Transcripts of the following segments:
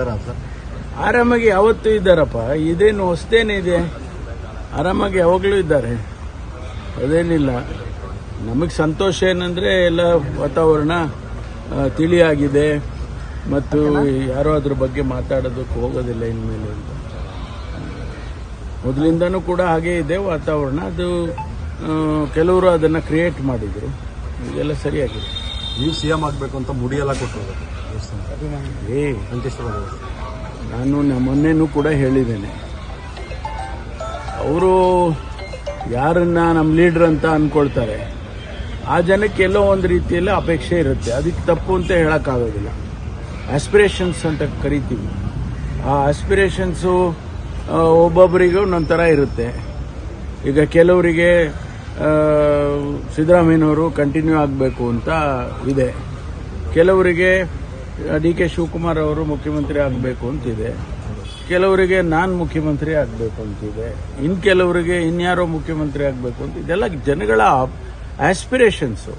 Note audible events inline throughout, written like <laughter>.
Sir ಆರಾಮಾಗಿ ಯಾವತ್ತೂ ಇದ್ದಾರಪ್ಪ. ಇದೇನು ಹೊಸದೇನಿದೆ ಆರಾಮಾಗಿ ಯಾವಾಗಲೂ ಇದ್ದಾರೆ. ಅದೇನಿಲ್ಲ. ನಮಗೆ ಸಂತೋಷ ಏನಂದರೆ ಎಲ್ಲ ವಾತಾವರಣ ತಿಳಿಯಾಗಿದೆ. ಮತ್ತು ಯಾರೋ ಅದ್ರ ಬಗ್ಗೆ ಮಾತಾಡೋದಕ್ಕೆ ಹೋಗೋದಿಲ್ಲ ಇನ್ಮೇಲೆ ಅಂತ. ಮೊದಲಿಂದನೂ ಕೂಡ ಹಾಗೇ ಇದೆ ವಾತಾವರಣ. ಅದು ಕೆಲವರು ಅದನ್ನು ಕ್ರಿಯೇಟ್ ಮಾಡಿದರು. ಇದೆಲ್ಲ ಸರಿಯಾಗಿದೆ. ನೀವು ಸಿ ಎಂ ಆಗಬೇಕು ಅಂತ ಮುಡಿಯೆಲ್ಲ ಕೊಟ್ಟರು. ಏ ನಾನು ಮೊನ್ನೆನೂ ಕೂಡ ಹೇಳಿದ್ದೇನೆ. ಅವರು ಯಾರನ್ನ ನಮ್ಮ ಲೀಡರ್ ಅಂತ ಅನ್ಕೊಳ್ತಾರೆ. ಆ ಜನಕ್ಕೆ ಎಲ್ಲೋ ಒಂದು ರೀತಿಯಲ್ಲಿ ಅಪೇಕ್ಷೆ ಇರುತ್ತೆ. ಅದಕ್ಕೆ ತಪ್ಪು ಅಂತ ಹೇಳೋಕ್ಕಾಗೋದಿಲ್ಲ. ಆಸ್ಪಿರೇಷನ್ಸ್ ಅಂತ ಕರಿತೀವಿ. ಆ ಆಸ್ಪಿರೇಷನ್ಸು ಒಬ್ಬೊಬ್ಬರಿಗೂ ಒಂದೊಂಥರ ಇರುತ್ತೆ. ಈಗ ಕೆಲವರಿಗೆ ಸಿದ್ದರಾಮಯ್ಯನವರು ಕಂಟಿನ್ಯೂ ಆಗಬೇಕು ಅಂತ ಇದೆ. ಕೆಲವರಿಗೆ, ಡಿ ಕೆ ಶಿವಕುಮಾರ್ ಅವರು ಮುಖ್ಯಮಂತ್ರಿ ಆಗಬೇಕು ಅಂತಿದೆ. ಕೆಲವರಿಗೆ ನಾನು ಮುಖ್ಯಮಂತ್ರಿ ಆಗಬೇಕು ಅಂತಿದೆ. ಇನ್ನು ಕೆಲವರಿಗೆ ಇನ್ಯಾರೋ ಮುಖ್ಯಮಂತ್ರಿ ಆಗಬೇಕು ಅಂತ, ಇದೆಲ್ಲ ಜನಗಳ ಆಸ್ಪಿರೇಷನ್ಸು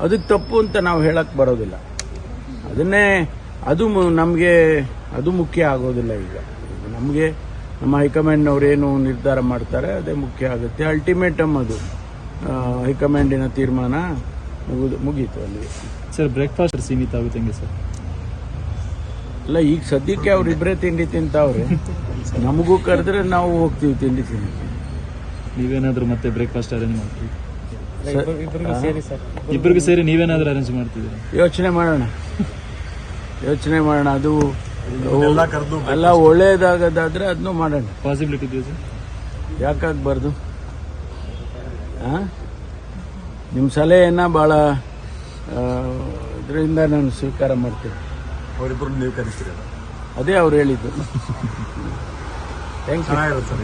ಅದಕ್ಕೆ ತಪ್ಪು ಅಂತ ನಾವು ಹೇಳಕ್ಕೆ ಬರೋದಿಲ್ಲ. ಅದನ್ನೇ, ಅದು ನಮಗೆ, ಅದು ಮುಖ್ಯ ಆಗೋದಿಲ್ಲ ಈಗ. ನಮಗೆ, ನಮ್ಮ ಹೈಕಮಾಂಡ್ನವ್ರು ಏನು ನಿರ್ಧಾರ ಮಾಡ್ತಾರೆ, ಅದೇ ಮುಖ್ಯ ಆಗುತ್ತೆ. ಅಲ್ಟಿಮೇಟಮ್ ಅದು. ಹೈಕಮಾಂಡಿನ ತೀರ್ಮಾನ ಮುಗಿದು ಮುಗೀತು ಅಲ್ಲಿ. ಸರ್ ಬ್ರೇಕ್ಫಾಸ್ಟ್ ಸೀಮಿತ ಆಗುತ್ತೆ ಹೆಂಗೆ ಸರ್? ಅಲ್ಲ ಈಗ ಸದ್ಯಕ್ಕೆ ಅವ್ರಿಬ್ಬರೇ ತಿಂಡಿ ತಿಂತಾವ್ರೆ. ನಮಗೂ ಕರೆದ್ರೆ ನಾವು ಹೋಗ್ತೀವಿ ತಿಂಡಿ ತಿನ್ನಕ್ಕೆ ನೀವೇನಾದರೂ ಮತ್ತೆ ಬ್ರೇಕ್ಫಾಸ್ಟ್ ಅರೇಂಜ್ ಮಾಡ್ತೀವಿ? ಇಬ್ಬರಿಗೂ ಸೇರಿ ನೀವೇನಾದ್ರೂ ಅರೇಂಜ್ ಮಾಡ್ತಿದ್ದೀರಾ? ಯೋಚನೆ ಮಾಡೋಣ. ಯೋಚನೆ ಮಾಡೋಣ ಅದು ಎಲ್ಲ ಒಳ್ಳೇದಾಗದಾದ್ರೆ ಅದನ್ನು ಮಾಡೋಣ. ಪಾಸಿಬಿಲಿಟಿ ಇದೆಯಾ ಸರ್? ಯಾಕಾಗಬಾರ್ದು? ನಿಮ್ಮ ಸಲಹೆಯನ್ನ ಭಾಳ ಇದರಿಂದ ನಾನು ಸ್ವೀಕಾರ ಮಾಡ್ತೀನಿ. ಅವರಿಬ್ಬರು ನೀವು ಕರಿಸ್ತೀರಿ ಅದೇ ಅವ್ರು ಹೇಳಿದ್ದು. <laughs> ಥ್ಯಾಂಕ್ ಯು ಚೆನ್ನಾಗಿರುತ್ತೆ ಸರ್